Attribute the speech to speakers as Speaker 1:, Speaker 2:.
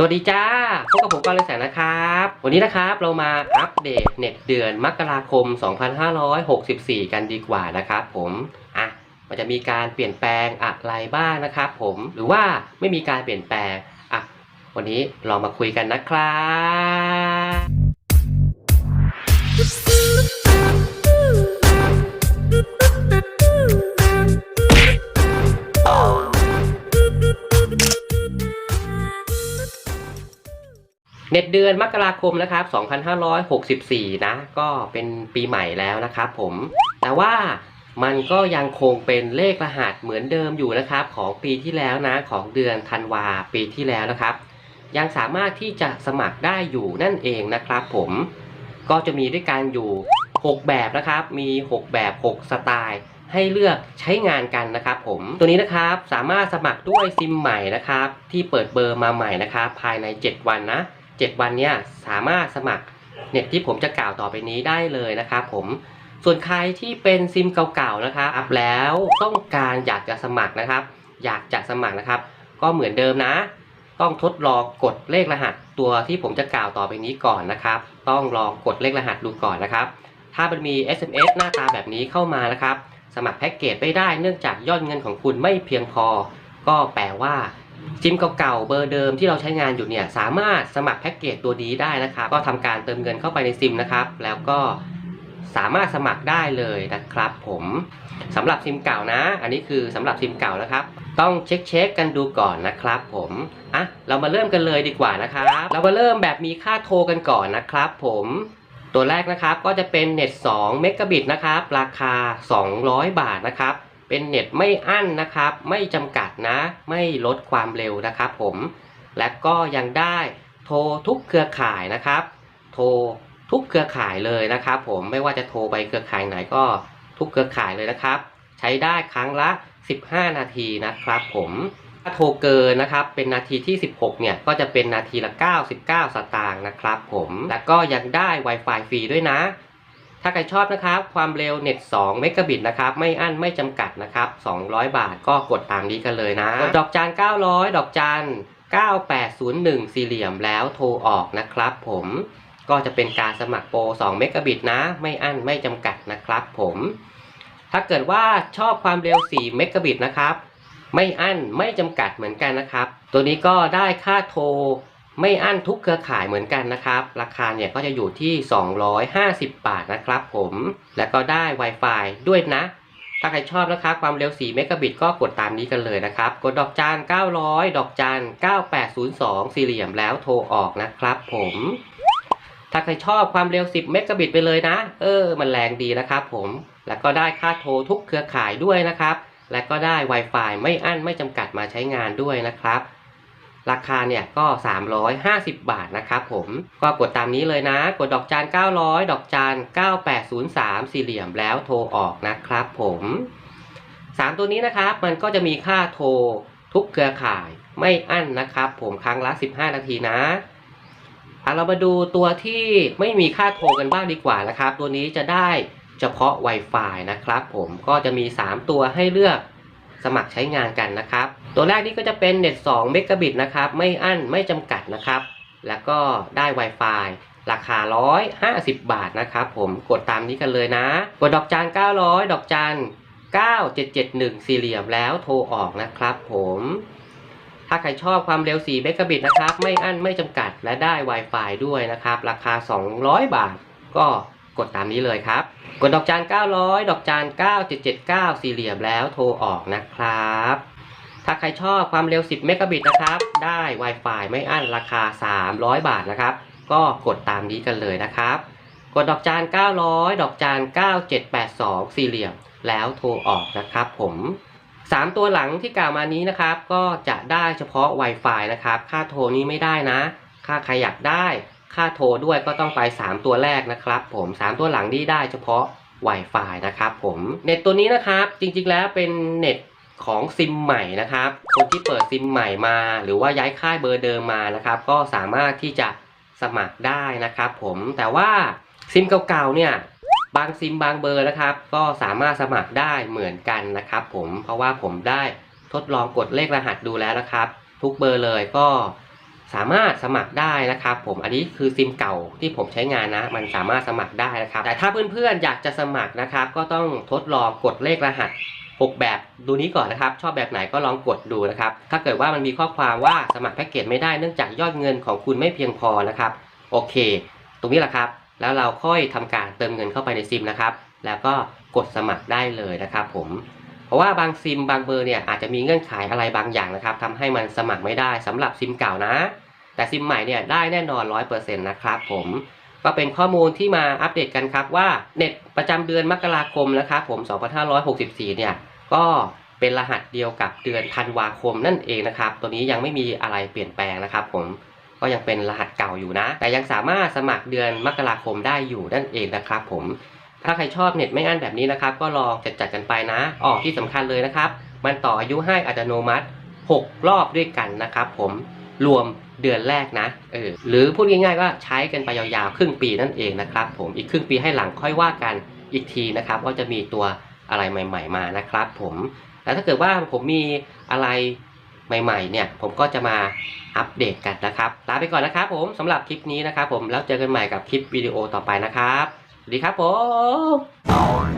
Speaker 1: สวัสดีจ้า พบกับผมกอล์ฟแสงนะครับ วันนี้นะครับเรามาอัปเดตเน็ตเดือนมกราคม 2564 กันดีกว่านะครับผมอะมันจะมีการเปลี่ยนแปลงอะไรบ้างนะครับผมหรือว่าไม่มีการเปลี่ยนแปลงอะวันนี้เรามาคุยกันนะครับ เน็ตเดือนมกราคมนะครับ 2564 นะ ก็เป็นปีใหม่แล้วนะครับผม แต่ว่ามันก็ยังคงเป็นเลขรหัสเหมือนเดิมอยู่นะครับ ของปีที่แล้วนะของเดือนธันวาปีที่แล้วนะครับ ยังสามารถที่จะสมัครได้อยู่นั่นเองนะครับ ผมก็จะมีด้วยกันอยู่ 6 แบบนะครับ มี 6 แบบ 6 สไตล์ ให้เลือกใช้งานกันนะครับผม ตัวนี้นะครับสามารถสมัครด้วยซิมใหม่นะครับ ที่เปิดเบอร์มาใหม่นะครับ ภายใน 7 วันนะ 7 วันเนี้ยสามารถสมัครเน็ตที่ผมจะกล่าวต่อไปนี้ได้เลยนะครับผมส่วนใครที่เป็นซิมเก่าๆนะครับอัพแล้วต้องการอยากจะสมัครนะครับ อยากจะสมัครนะครับ ก็เหมือนเดิมนะ ต้องทดลองกดเลขรหัสตัวที่ผมจะกล่าวต่อไปนี้ก่อนนะครับ ต้องลองกดเลขรหัสดูก่อนนะครับ ถ้ามันมี SMS หน้าตาแบบนี้เข้ามานะครับ สมัครแพ็กเกจไม่ได้เนื่องจากยอดเงินของคุณไม่เพียงพอ ก็แปลว่า ซิมเก่าๆเบอร์เดิมที่เราใช้งานอยู่เนี่ยสามารถสมัครแพ็กเกจตัวนี้ได้นะครับ ก็ทำการเติมเงินเข้าไปในซิมนะครับ แล้วก็สามารถสมัครได้เลยนะครับผมสำหรับซิมเก่านะ อันนี้คือสำหรับซิมเก่านะครับ ต้องเช็คเช็คกันดูก่อนนะครับผมอะเรามาเริ่มกันเลยดีกว่านะครับ เรามาเริ่มแบบมีค่าโทรกันก่อนนะครับ ผมตัวแรกนะครับก็จะเป็นเน็ต2เมกะบิตนะครับ ราคา 200 บาทนะครับ เป็นเน็ตไม่อั้นนะครับ ไม่จำกัดนะ ไม่ลดความเร็วนะครับผม และก็ยังได้โทรทุกเครือข่ายนะครับ โทรทุกเครือข่ายเลยนะครับผม ไม่ว่าจะโทรไปเครือข่ายไหนก็ทุกเครือข่ายเลยนะครับ ใช้ได้ครั้งละ 15 นาทีนะครับผมถ้าโทรเกินนะครับ เป็นนาทีที่ 16 เนี่ย ก็จะเป็นนาทีละ 99 สตางค์นะครับผม แล้วก็ยังได้ Wi-Fi ฟรีด้วยนะ ถ้าใครชอบนะครับความเร็วเน็ต2เมกะบิตนะครับไม่อั้นไม่จำกัดนะครับ200 บาทก็กดตามนี้กันเลยนะดดอกจาน900 ดอกจาน9801 สี่เหลี่ยมแล้วโทรออกนะครับผมก็จะเป็นการสมัครโปร2เมกะบิตนะ ไม่อั้นไม่จำกัดนะครับผมถ้าเกิดว่าชอบความเร็ว4เมกะบิตนะครับไม่อั้นไม่จำกัดเหมือนกันนะครับ ตัวนี้ก็ได้ค่าโทร ไม่อั้นทุกเครือข่ายเหมือนกันนะครับ ราคาเนี่ยก็จะอยู่ที่ 250 บาทนะครับผม แล้วก็ได้ Wi-Fi ด้วยนะ ถ้าใครชอบนะครับ ความเร็ว 4 เมกะบิตก็กดตามนี้กันเลยนะครับ กดดอกจาน 900 ดอกจาน 9802 สี่เหลี่ยมแล้วโทรออกนะครับผม ถ้าใครชอบความเร็ว 10 เมกะบิตไปเลยนะ เออ มันแรงดีนะครับผม แล้วก็ได้ค่าโทรทุกเครือข่ายด้วยนะครับ และก็ได้ Wi-Fi ไม่อั้นไม่จำกัดมาใช้งานด้วยนะครับ ราคาเนี่ยก็ 350 บาทนะครับผมก็กดตามนี้เลยนะ กดดอกจาน 900 ดอกจาน 9803 สี่เหลี่ยมแล้วโทรออกนะครับผม 3 ตัวนี้นะครับมันก็จะมีค่าโทรทุกเครือข่ายไม่อั้นนะครับผมครั้งละ 15 นาทีนะอะเรามาดูตัวที่ไม่มีค่าโทรกันบ้างดีกว่านะครับ ตัวนี้จะได้เฉพาะ Wi-Fi นะครับผมก็จะมี 3 ตัวให้เลือก สมัครใช้งานกันนะครับ ตัวแรกนี้ก็จะเป็นเน็ต2เมกะบิตนะครับ ไม่อั้นไม่จำกัดนะครับ แล้วก็ได้ Wi-Fi ราคา 150 บาทนะครับผมกดตามนี้กันเลยนะ กดดอกจาน 900 ดอกจาน 9771 สี่เหลี่ยมแล้วโทรออกนะครับผมถ้าใครชอบความเร็ว 4 เมกะบิตนะครับ ไม่อั้นไม่จำกัดและได้ Wi-Fi ด้วยนะครับ ราคา 200 บาท ก็กดตามนี้เลยครับ กดดอกจาน 900 ดอกจาน 9779 สี่เหลี่ยมแล้วโทรออกนะครับ ถ้าใครชอบความเร็ว 10 เมกะบิตนะครับ ได้ Wi-Fi ไม่อั้นราคา 300 บาทนะครับ ก็กดตามนี้กันเลยนะครับ กดดอกจาน 900 ดอกจาน 9782 สี่เหลี่ยม แล้วโทรออกนะครับผม 3 ตัวหลังที่กล่าวมานี้นะครับ ก็จะได้เฉพาะ Wi-Fi นะครับ ค่าโทรนี้ไม่ได้นะ ค่าใครอยากได้ ค่าโทรด้วยก็ต้องไป 3 ตัวแรกนะครับ ผม 3 ตัวหลังนี้ได้เฉพาะ Wi-Fi นะครับผมเน็ตตัวนี้นะครับจริงๆแล้วเป็นเน็ตของซิมใหม่นะครับคนที่เปิดซิมใหม่มา หรือว่าย้ายค่ายเบอร์เดิมมานะครับก็สามารถที่จะสมัครได้นะครับผมแต่ว่าซิมเก่าๆเนี่ยบางซิมบางเบอร์นะครับ ก็สามารถสมัครได้เหมือนกันนะครับผมเพราะว่าผมได้ทดลองกดเลขรหัสดูแล้วนะครับ ทุกเบอร์เลยก็ สามารถสมัครได้นะครับ ผมอันนี้คือซิมเก่าที่ผมใช้งานนะ มันสามารถสมัครได้นะครับ แต่ถ้าเพื่อนๆอยากจะสมัครนะครับ ก็ต้องทดลองกดเลขรหัส 6 แบบดูนี้ก่อนนะครับ ชอบแบบไหนก็ลองกดดูนะครับ ถ้าเกิดว่ามันมีข้อความว่าสมัครแพ็กเกจไม่ได้เนื่องจากยอดเงินของคุณไม่เพียงพอนะครับ โอเค ตรงนี้แหละครับ แล้วเราค่อยทำการเติมเงินเข้าไปในซิมนะครับ แล้วก็กดสมัครได้เลยนะครับ ผม เพราะว่าบางซิมบางเบอร์เนี่ยอาจจะมีเงื่อนไขอะไรบางอย่างนะครับทำให้มันสมัครไม่ได้สำหรับซิมเก่านะ แต่ซิมใหม่เนี่ยได้แน่นอน 100%นะครับผมก็เป็นข้อมูลที่มาอัปเดตกันครับว่าเน็ตประจำเดือนมกราคมนะครับผม 2564 เนี่ยก็เป็นรหัสเดียวกับเดือนธันวาคมนั่นเองนะครับ ตัวนี้ยังไม่มีอะไรเปลี่ยนแปลงนะครับ ผมก็ยังเป็นรหัสเก่าอยู่นะ แต่ยังสามารถสมัครเดือนมกราคมได้อยู่นั่นเองนะครับ ผม ถ้าใครชอบเน็ตไม่อั้นแบบนี้นะครับ ก็ลองจัดจัดๆกันไปนะ ออกที่สำคัญเลยนะครับ มันต่ออายุให้อัตโนมัติ 6 รอบด้วยกันนะครับผมรวมเดือนแรกนะเออหรือพูดง่ายๆก็ใช้กันไปยาวๆครึ่งปีนั่นเองนะครับ ผมอีกครึ่งปีให้หลังค่อยว่ากันอีกทีนะครับว่าจะมีตัวอะไรใหม่ ๆ มานะครับ ผมแล้วถ้าเกิดว่าผมมีอะไรใหม่ๆ เนี่ย ผมก็จะมาอัปเดตกันนะครับ ลาไปก่อนนะครับผมสำหรับคลิปนี้นะครับผมแล้วเจอกันใหม่กับคลิปวิดีโอต่อไปนะครับ สวัสดีครับผม